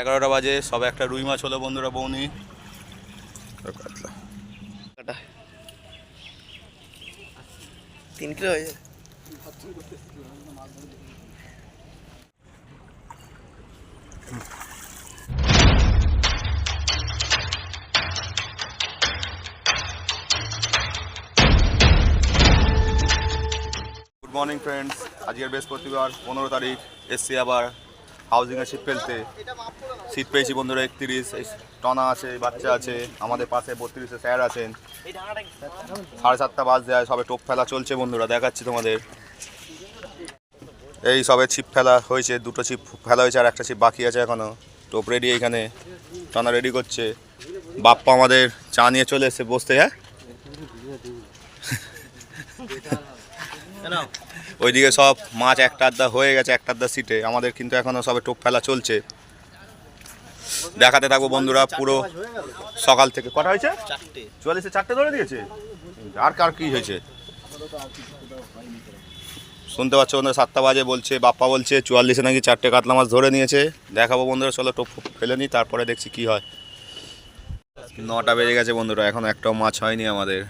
এগারোটা বাজে সব একটা রুই মাছ হলো বন্ধুরা বৌনি। তিন কিলো হয়েছে গুড মর্নিং ফ্রেন্ডস আজকের বৃহস্পতিবার পনেরো তারিখ। এসছি আবার হাউজিংয়ে সিট ফেলতে সিট পেয়েছি বন্ধুরা, একত্রিশ। টনা আছে, বাচ্চা আছে, আমাদের পাশে বত্রিশে স্যার আছেন। সাড়ে সাতটা বাজ দেয় সবে টোপ ফেলা চলছে বন্ধুরা, দেখাচ্ছি তোমাদের। এই সবে ছিপ ফেলা হয়েছে, দুটো ছিপ ফেলা হয়েছে আর একটা ছিপ বাকি আছে এখনও। টোপ রেডি এইখানে, টনা রেডি করছে। বাপ্পা আমাদের চা নিয়ে চলে এসছে, বসতে হ্যাঁ? ওইদিকে সব মাছ একটা আধা হয়ে গেছে একটা আধা সিটে আমাদের কিন্তু এখনও সবে টোপ ফেলা চলছে। দেখাতে থাকব বন্ধুরা পুরো সকাল থেকে। কটা হয়েছে? চুয়াল্লিশে চারটে ধরে দিয়েছে? আর কার কি হয়েছে? শুনতে পাচ্ছ বন্ধুরা সাতটা বাজে বলছে বাপ্পা বলছে চুয়াল্লিশে নাকি চারটে কাতলা মাছ ধরে নিয়েছে। দেখাবো বন্ধুরা চলো টোপ ফেলে নিই তারপরে দেখছি কি হয়। নটা বেজে গেছে বন্ধুরা এখন একটাও মাছ হয়নি আমাদের।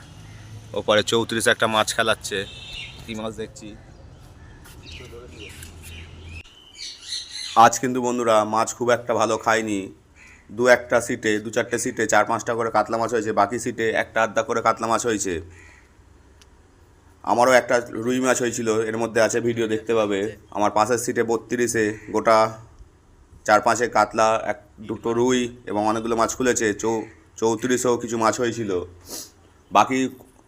ওপরে চৌত্রিশ একটা মাছ খেলাচ্ছে। কি মাছ দেখছি। আজ কিন্তু বন্ধুরা মাছ খুব একটা ভালো খায়নি দু একটা সিটে, দু চারটে সিটে, চার পাঁচটা করে কাতলা মাছ হয়েছে, বাকি সিটে একটা আধা করে কাতলা মাছ হয়েছে। আমারও একটা রুই মাছ হয়েছিল, এর মধ্যে আছে ভিডিও দেখতে পাবে। আমার পাশের সিটে বত্রিশে, গোটা চার পাঁচে কাতলা, এক দুটো রুই এবং অনেকগুলো মাছ খুলেছে, চৌ, চৌত্রিশেও কিছু মাছ হয়েছিল। বাকি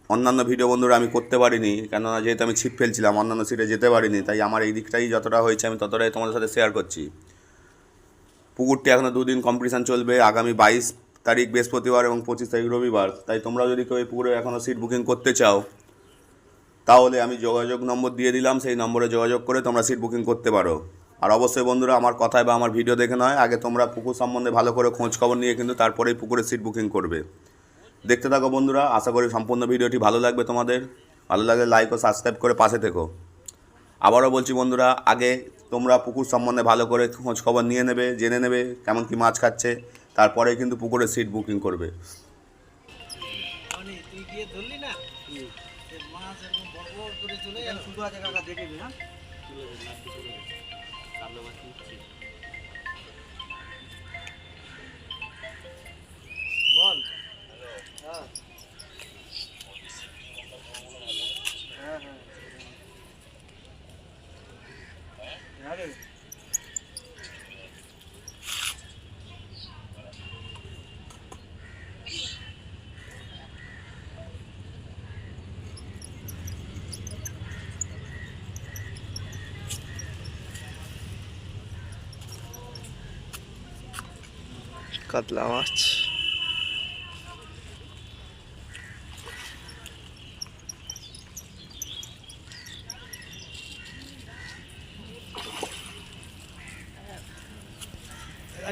অন্যান্য ভিডিও বন্ধুরা আমি করতে পারিনি, কেননা যেহেতু আমি ছিপ ফেলছিলাম, অন্যান্য সিটে যেতে পারিনি, তাই আমার এই দিকটাই যতটা হয়েছে আমি ততটাই তোমাদের সাথে শেয়ার করছি। পুকুরটি এখনও দুদিন কম্পিটিশান চলবে, আগামী বাইশ তারিখ বৃহস্পতিবার এবং পঁচিশ তারিখ রবিবার। তাই তোমরা যদি কেউ এই পুকুরে এখনও সিট বুকিং করতে চাও, তাহলে আমি যোগাযোগ নম্বর দিয়ে দিলাম, সেই নম্বরে যোগাযোগ করে তোমরা সিট বুকিং করতে পারো। আর অবশ্যই বন্ধুরা আমার কথায় বা আমার ভিডিও দেখে নয়, আগে তোমরা পুকুর সম্বন্ধে ভালো করে খোঁজ খবর নিয়ে কিন্তু তারপরেই পুকুরে সিট বুকিং করবে। দেখতে থাকো বন্ধুরা আশা করি সম্পূর্ণ ভিডিওটি ভালো লাগবে তোমাদের। ভালো লাগলে লাইক ও সাবস্ক্রাইব করে পাশে থেকো। আবারও বলছি বন্ধুরা আগে তোমরা পুকুর সম্বন্ধে ভালো করে খোঁজ খবর নিয়ে নেবে জেনে নেবে কেমন কি মাছ খাচ্ছে তারপরে কিন্তু পুকুরে সিট বুকিং করবে। মানে তুই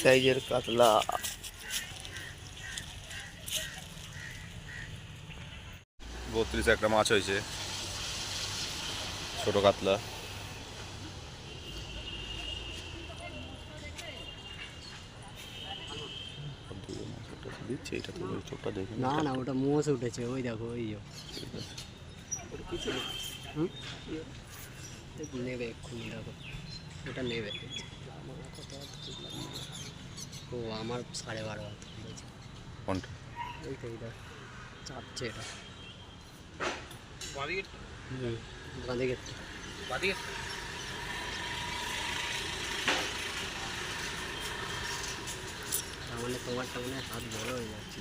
সাইজের কাতলা। বত্রিশে একটা মাছ হয়েছে। ছোট কাতলা। দিচ্ছে এটা তো ওই চোখটা দেখে না না ওটা মোষ উঠেছে ওই দেখো ওই নেবে এক্ষুনি দেখো। ওটা নেবে। ও আমার সাড়ে বারো হাত হয়েছে। কোনটা? ওই তো ওইটা। চাপছে এটা। হুম বাঁদিকে তার মানে তোমারটা মনে হয় হাত বড় হয়ে যাচ্ছে।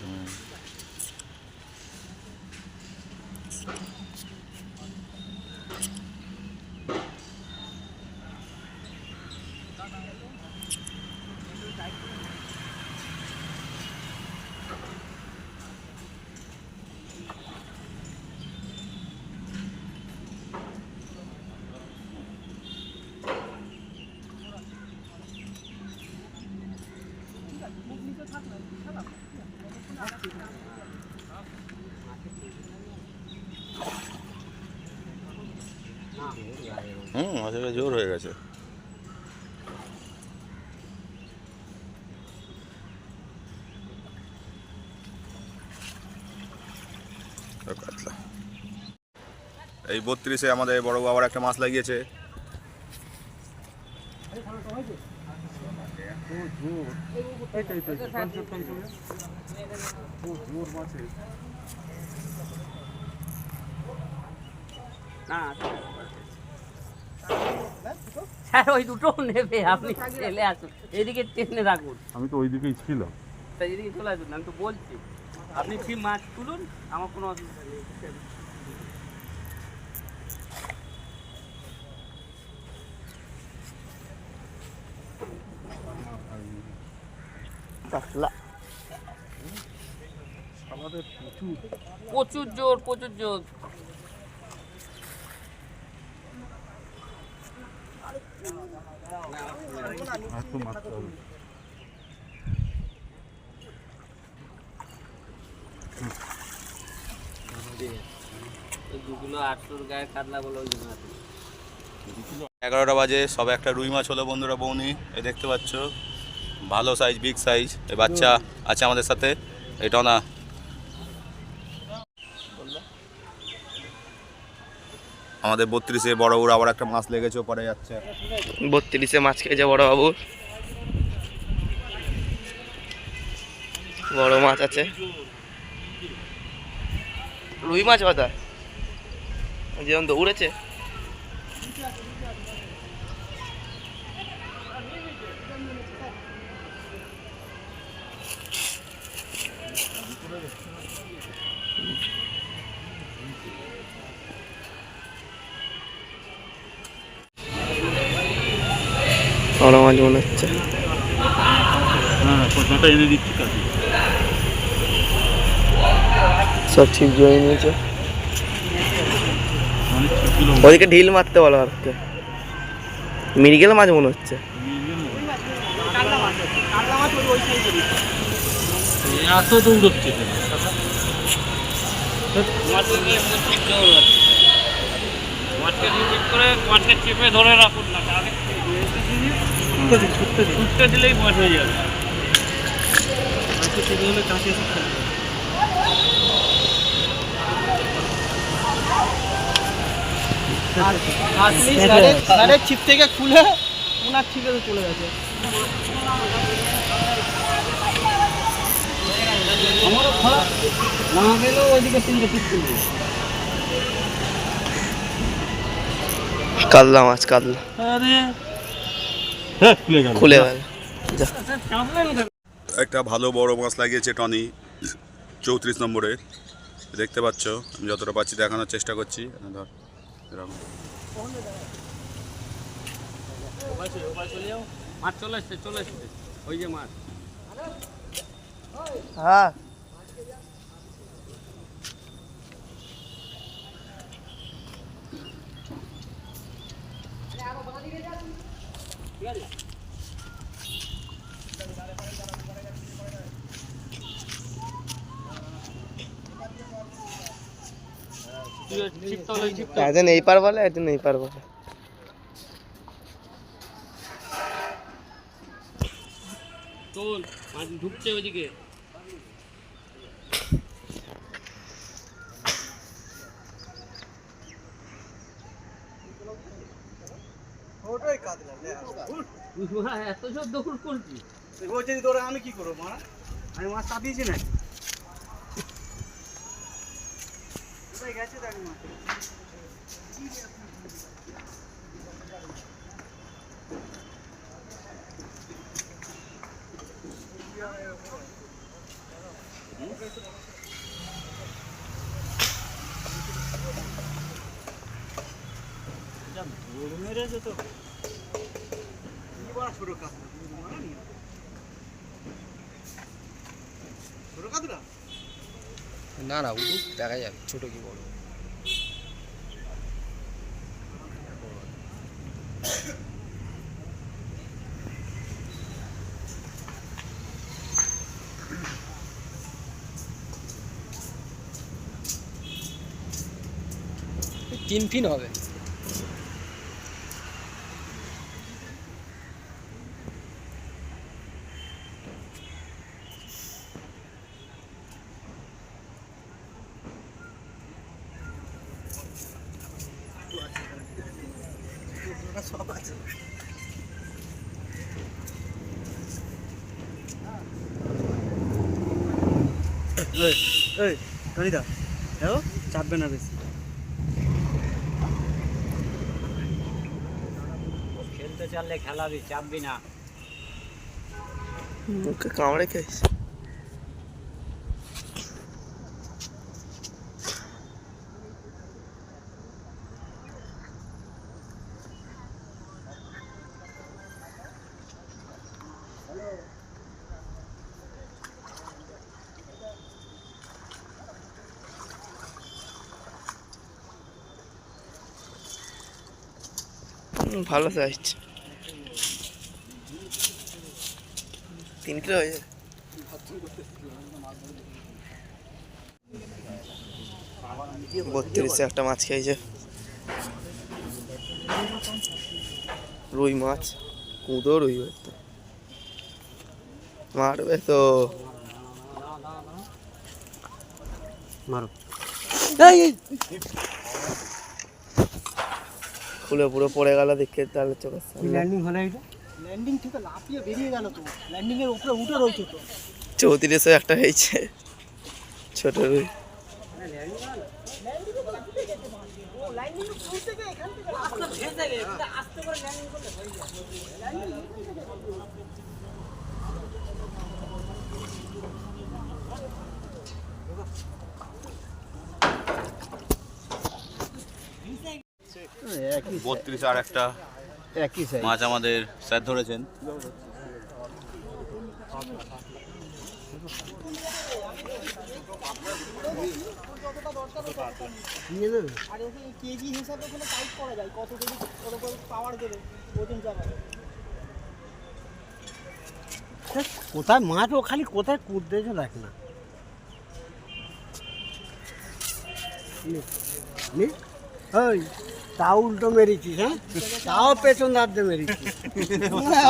মাছের জোর হয়ে গেছে। এই বত্রিশে আমাদের বড় বাবার একটা মাছ লাগিয়েছে। স্যার ওই দুটো নেবে আপনি চলে আসুন। এদিকে টেনে রাখুন। আমি তো ওই দিকেই ছিলাম। তাই এদিকে চলে আসুন আমি তো বলছি। আপনি ঠিক মাছ তুলুন? আমার কোনো অসুবিধা নেই। কাতলা প্রচুর জোর প্রচুর জোর আর তো মারতে হবে এই দুগুলো আটশোর গায়ে কাতলা বলে ওই জন্য আছে। এগারোটা বাজে, সব একটা রুই মাছ হলো বন্ধুরা, বৌনি। এই দেখতে পাচ্ছ, ভালো সাইজ বিগ সাইজ এই বাচ্চা আছে আমাদের সাথে। এটাও না আমাদের বত্রিশে বড় বড় আবার একটা মাছ লেগেছে পরে যাচ্ছে। বত্রিশে মাছ খেয়েছে বড় বাবু বড় মাছ আছে। রুই মাছ কথা যেমন দৌড়েছে বড় মাছ মনে হচ্ছে হ্যাঁ সব ঠিক জয়ে নিয়েছে। ওদিকে ঢিল মারতে বলো কি মিরিগেল মাছ মনে হচ্ছে। এত দৌড়চ্ছে কেন? মাছকে রিপিট করে মাছকে চেপে ধরে রাখুন না তাহলে ছুটতে দিলেই মাছ হয়ে যাবে ছিপ থেকে খুলে ওনার ছিপে তো চলে গেছে। আমারও না গেলেও ওইদিকে তিনটে ছিপ তুলবে কাতলা মাছ কাতলা হ্যাঁ খুলে গেল। খুলে গেল। যা। একটা ভালো বড় মাছ লাগিয়েছে টনি চৌত্রিশ নম্বরে। দেখতে পাচ্ছ আমি যতটা পাচ্ছি দেখানোর চেষ্টা করছি। ধর এরকম। মাছ চলে এসছে চলে এসছে ওই যে মাছ হ্যাঁ। ছিপ তো ওই ছিপ একজন এই পার বলে একজন এই পার বলে। মাছ ঢুকছে ওইদিকে। এত জোর দৌড় করছি ওই যদি ধরে আমি কি করব মারা আমি মাছ চাপিয়েছি না কোথায় গেছে দেখ মাছ মেরেছে তো না না উঠুক দেখা যাবে ছোট কি বড়। তিন ফিন হবে। সব আছে। এই এই টনিদা দেখো চাপবে না বেশি। খেলতে চাললে খেলাবি চাপবি না। মুখে কামড়ে খাইস ভালো সাইজ তিন কিলো হয়ে বত্রিশে একটা মাছ খেয়েছে। রুই মাছ। কুঁদো রুই হয়তো মারবে তো। মারো। খুলে পুরো পড়ে গেল দেখে তাহলে চোখের সামনে ল্যান্ডিং হলো এটা ল্যান্ডিং থেকে লাফিয়ে বেরিয়ে গেল তো। ল্যান্ডিং এর উপরে উঠে রয়েছে তো। চৌত্রিশে একটা হয়েছে। ছোট রুই। বত্রিশ আর একটা একই সাইজ মাছ আমাদের স্যার ধরেছেন। আর কেজি হিসাবে ওখানে টাইপ করা যায়। কত কেজি কত কত পাওয়ার দেবে ওজন চাপাবে কোথায় মাছ? ও খালি কোথায় কুদতেছে দেখ না। নে, নে। ওই তাও উল্টো মেরেছিস হ্যাঁ? তাও পেছন দিয়ে মেরেছিস।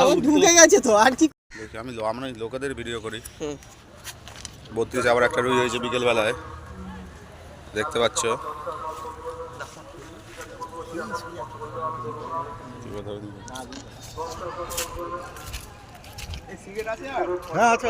ও ঢুকে গেছে তো আর কি দেখি আমি লো- আমরা লোকেদের ভিডিও করি। বত্রিশ আবার একটা রুই হয়েছে বিকেলবেলায়। দেখতে পাচ্ছ? হ্যাঁ আচ্ছা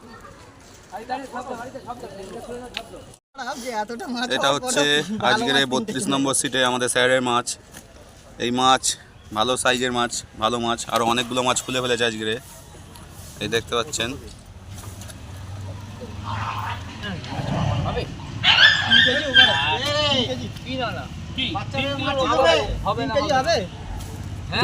আজকের এই মাছ বত্রিশ নম্বর সিটে আমাদের স্যারের মাছ। এই মাছ ভালো সাইজের মাছ ভালো মাছ আরও অনেকগুলো মাছ খুলে ফেলেছে আজকে এই দেখতে পাচ্ছেন। হবে। তিন হবে। হ্যাঁ